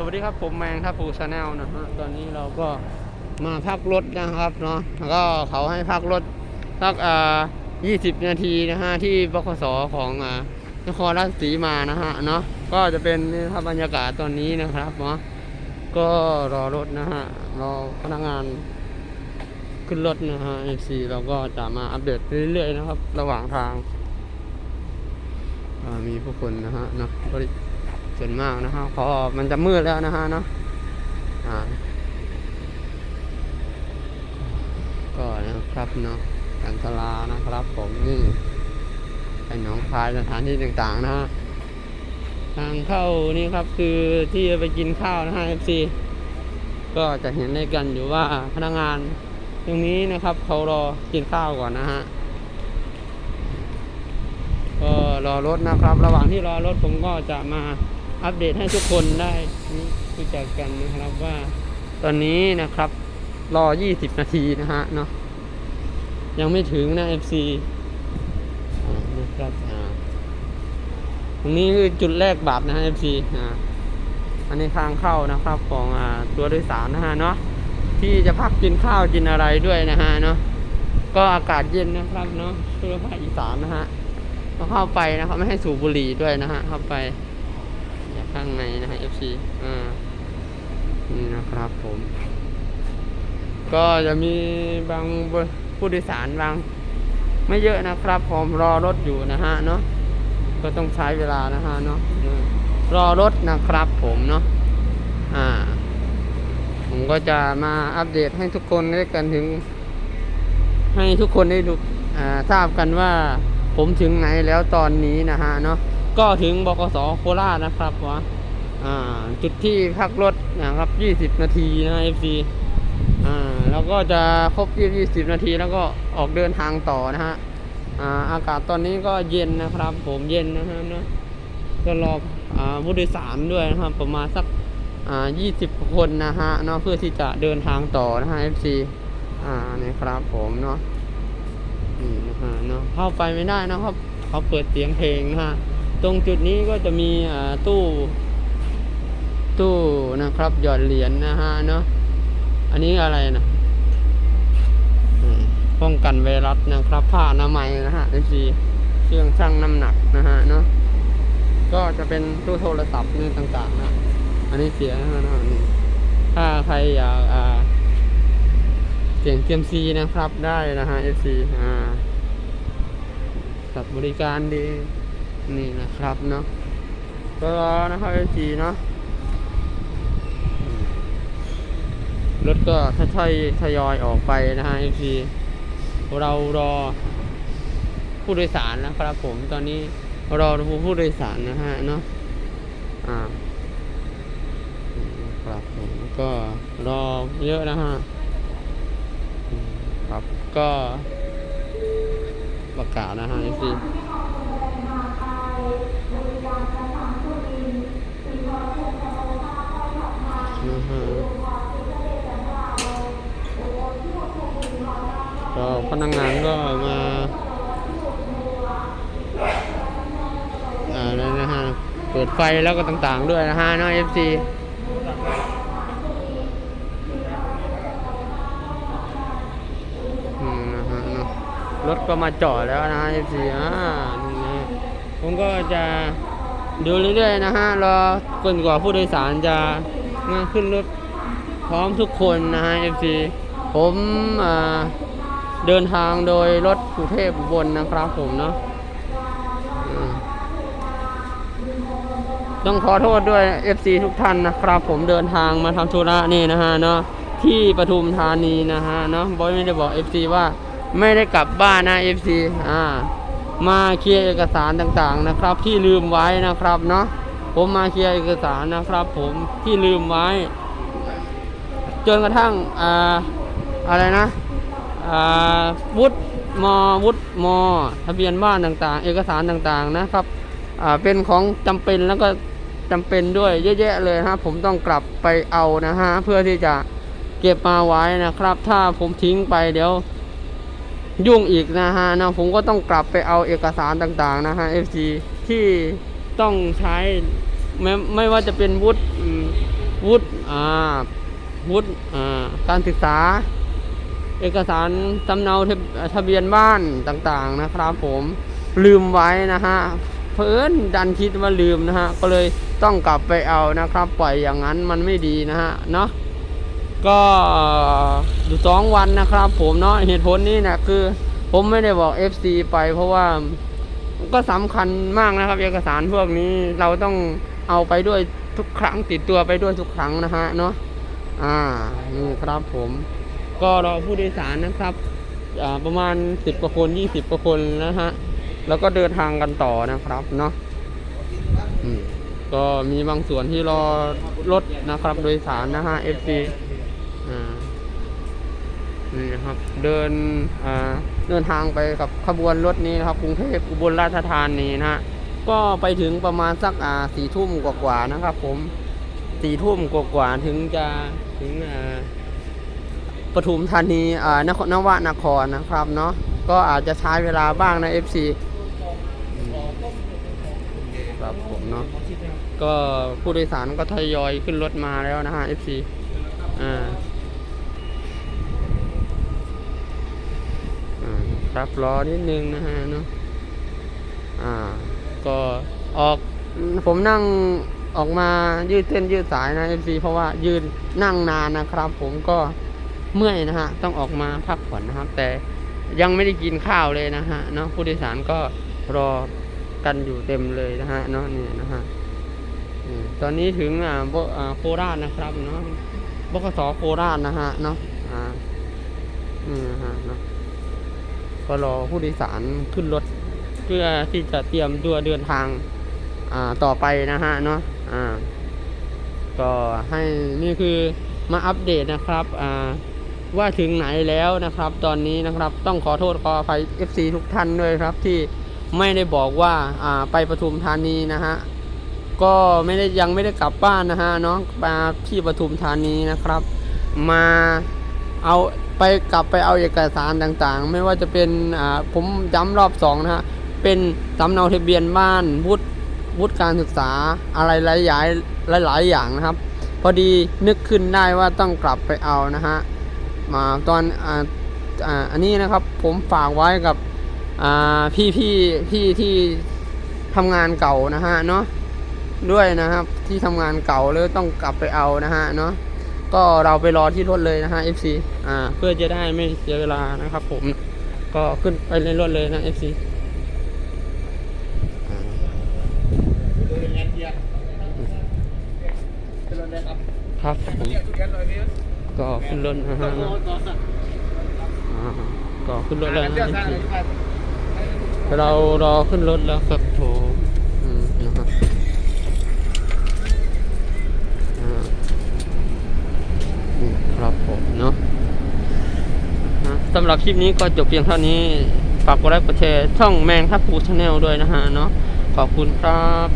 สวัสดีครับผมแมงทัพปูชาแนลนะฮะตอนนี้เราก็มาพักรถนะครับเนาะแล้วก็เขาให้พักรถสักอ่า20นาทีนะฮะที่บขสของอ่านครราชสีมานะฮะเนาะก็จะเป็นนี่ครับบรรยากาศตอนนี้นะครับเนาะก็รอรถนะฮะรอพนักงานขึ้นรถนะฮะ FC เราก็จะมาอัปเดตเรื่อยๆนะครับ ระหว่างทางมีผู้คนนะฮะเนาะ ส่วนมากนะครับพอมันจะมืดแล้วนะฮะเนาะอ่าก็นะครับเนาะกันทลานะครับ ผมนี่ไอหนองคายสถานที่ต่างๆนะฮะทางเข้านี่ครับคือที่จะไปกินข้าวนะฮะ FC ก็จะเห็นได้กันอยู่ว่าพนักงานตรงนี้นะครับเขารอกินข้าวก่อนนะฮะก็รอรถนะครับ ระหว่างที่รอรถผมก็จะมา อัปเดตให้ทุกคนได้รู้จักกันนะครับว่า ตอนนี้นะครับรอ 20 นาทีนะฮะเนาะยังไม่ถึงนะ FC อ่านะครับอ่าตรงนี้คือจุดแรกบาปนะฮะ FC อ่าอันนี้ทางเข้านะครับของอตัวโดยสารนะฮะเนาะที่จะพักกินข้าวกินอะไรด้วยนะฮะเนาะก็อากาศเย็นนะครับเนาะเพื่อภาคอีสานนะฮะเข้าไปนะครับไม่ให้สูบบุหรี่ด้วยนะฮะเข้าไป ข้างในนะฮะ FC อ่านี่นะครับผม ก็จะมีบางผู้โดยสารบาง ไม่เยอะนะครับผมรอรถอยู่นะฮะเนาะก็ต้องใช้เวลานะฮะเนาะรอรถนะครับผมเนาะอ่า ผมก็จะมาอัปเดตให้ทุกคนได้กันถึง ให้ทุกคนได้ดูอ่าทราบกันว่า ผมถึงไหนแล้วตอนนี้นะฮะเนาะ ก็ถึงบกสโคราชนะครับวะจุดที่พักรถนะครับ 20 นาทีนะ FC อ่าแล้วก็จะครบ 20 นาทีแล้วก็ออกเดินทางต่อนะฮะอ่าอากาศตอนนี้ก็เย็นนะครับ ผมเย็นนะฮะเนาะก็รออ่าผู้โดยสารด้วยนะครับ ประมาณสักอ่า20 คนนะฮะเนาะเพื่อที่จะเดินทางต่อนะฮะ FC อ่านี่ครับผมเนาะนี่นะฮะเนาะเข้าไปไม่ได้นะครับเขาเปิดเสียงเพลงนะฮะ ตรงจุดนี้ก็จะมีอ่าตู้ ตู้นะครับหยอดเหรียญนะฮะเนาะอันนี้อะไรนะอืมป้องกันไวรัสนะครับ ผ้าอนามัยนะฮะไอซีเครื่องชั่งน้ำหนักนะฮะเนาะก็จะเป็นตู้โทรศัพท์นี่ต่างๆนะอันนี้เสียนะฮะนี่ถ้าใครอยากอ่าเสียงเทียมซีนะครับได้นะฮะ FC อ่าสับบริการดี นี่นะครับเนาะก็รอนะครับ FC เนาะรถก็ค่อยๆทยอยออกไปนะฮะ FC เรารอผู้โดยสารนะครับผมตอนนี้รอผู้โดยสารนะฮะเนาะอ่าครับผมก็รอเยอะนะฮะครับก็ประกาศนะฮะพี่นะฮะก็พ นักงานก็มาอ่าอะไรนะฮะ เปิดไฟแล้วก็ต่างๆด้วยนะฮะน้อง FC อืมนะฮะเนาะรถก็มาจอดแล้วนะฮะเอฟซีอ่านี่นะผมก็จะดูเรื่อยๆนะฮะ รอจนกว่าผู้โดยสารจะมาขึ้นรถพร้อมทุกคนนะฮะเอฟซีผมอ่า เดินทางโดยรถกรุงเทพบลนะครับผมเนาะต้องขอโทษด้วย FC ทุกท่านนะครับ ผมเดินทางมาทำธุระนี่นะฮะเนาะที่ปทุมธานีนะฮะเนาะบอยไม่ได้บอก FC ว่าไม่ได้กลับบ้านนะ FC อ่ามาเคลียร์เอกสารต่างๆนะครับ ที่ลืมไว้นะครับเนาะผมมาเคลียร์เอกสารนะครับ ผมที่ลืมไว้ จนกระทั่งอ่าอะไรนะ วุฒิมวุฒิมทะเบียนบ้านต่างๆ เอกสารต่างๆนะครับเป็นของจำเป็นแล้วก็จำเป็นด้วยเยอะแยะเลยฮะผมต้องกลับไปเอานะฮะเพื่อที่จะเก็บมาไว้นะครับ ถ้าผมทิ้งไปเดี๋ยวยุ่งอีกนะฮะนะผมก็ต้องกลับไปเอาเอกสารต่างๆนะฮะ FC ที่ต้องใช้ไม่ไม่ว่าจะเป็นวุฒิวุฒิอ่าวุฒิอ่าการศึกษา เอกสารสำเนาทะเบียนบ้านต่างๆนะครับ ผมลืมไว้นะฮะเพิ่นดันคิดว่าลืมนะฮะก็เลยต้องกลับไปเอานะครับ ปล่อยอย่างนั้นมันไม่ดีนะฮะเนาะก็อยู่สองวันนะครับ ผมเนาะเหตุผลนี้นะคือ ผมไม่ได้บอก FC ไป เพราะว่าก็สำคัญมากนะครับ เอกสารพวกนี้เราต้องเอาไปด้วยทุกครั้งติดตัวไปด้วยทุกครั้งนะฮะเนาะอ่านี่ครับผม ก็รอผู้โดยสารนะครับประมาณสิบกว่าคนยี่สิบกว่าคนนะฮะ แล้วก็เดินทางกันต่อนะครับเนาะก็มีบางส่วนที่รอรถนะครับ โดยสารนะฮะ FC นี่นะครับ เดินเดินทางไปกับขบวนรถนี้นะครับ กรุงเทพอุบลราชธานีนะฮะ ก็ไปถึงประมาณสักสี่ทุ่มกว่าๆนะครับ ผมสี่ทุ่มกว่าๆถึงจะถึงอ่า ทุมธานีอ่านครนวนครนะครับเนาะก็อาจจะใช้เวลาบ้างนะ FC อืมครับผมเนาะก็ผู้โดยสารก็ทยอยขึ้นรถมาแล้วนะฮะ FC อ่าอ่าครับรอนิดนึงนะฮะเนาะอ่า ก็ออกผมนั่งออกมายืดเส้นยืดสายนะ FC เพราะว่ายืนนั่งนานนะครับผมก็ เมื่อยนะฮะต้องออกมาพักผ่อนนะครับ แต่ยังไม่ได้กินข้าวเลยนะฮะเนาะผู้โดยสารก็รอกันอยู่เต็มเลยนะฮะเนาะนี่นะฮะตอนนี้ถึงอ่าโบอ่าโคราชนะครับเนาะบกสโคราชนะฮะเนาะอ่านี่นะฮะเนาะก็รอผู้โดยสารขึ้นรถเพื่อที่จะเตรียมตัวเดินทางอ่าต่อไปนะฮะเนาะอ่าก็ให้นี่คือมาอัปเดตนะครับอ่า ว่าถึงไหนแล้วนะครับ ตอนนี้นะครับต้องขอโทษขออภัย FC ทุกท่านด้วยครับที่ไม่ได้บอกว่าอ่าไปปทุมธานีนะฮะก็ไม่ได้ยังไม่ได้กลับบ้านนะฮะเนาะมาที่ปทุมธานีนะครับ มาเอาไปกลับไปเอาเอกสารต่างๆ ไม่ว่าจะเป็นอ่าผมย้ำรอบสองนะฮะเป็นสำเนาทะเบียนบ้านวุฒิวุฒิการศึกษาอะไรหลายอย่างหลายๆอย่างนะครับ พอดีนึกขึ้นได้ว่าต้องกลับไปเอานะฮะ มาตอนอ่าอ่าอันนี้นะครับผมฝากไว้กับอ่าพี่พี่พี่ที่ทำงานเก่านะฮะเนาะด้วยนะครับที่ทำงานเก่าเลยต้องกลับไปเอานะฮะเนาะก็เราไปรอที่รถเลยนะฮะ FC อ่า เพื่อจะได้ไม่เสียเวลานะครับ ผมก็ขึ้นไปในรถเลยนะ FC อ่าครับผม ก็ขึ้นรถนะฮะเนาะอ่าก็ขึ้นรถแล้วนะเรารอขึ้นรถแล้วครับโถอืมนะครับอ่านี่ครับผมเนาะนะสำหรับคลิปนี้ก็จบเพียงเท่านี้ฝากกดไลค์กดแชร์ช่องแมงทับปูชาแนลด้วยนะฮะเนาะขอบคุณครับ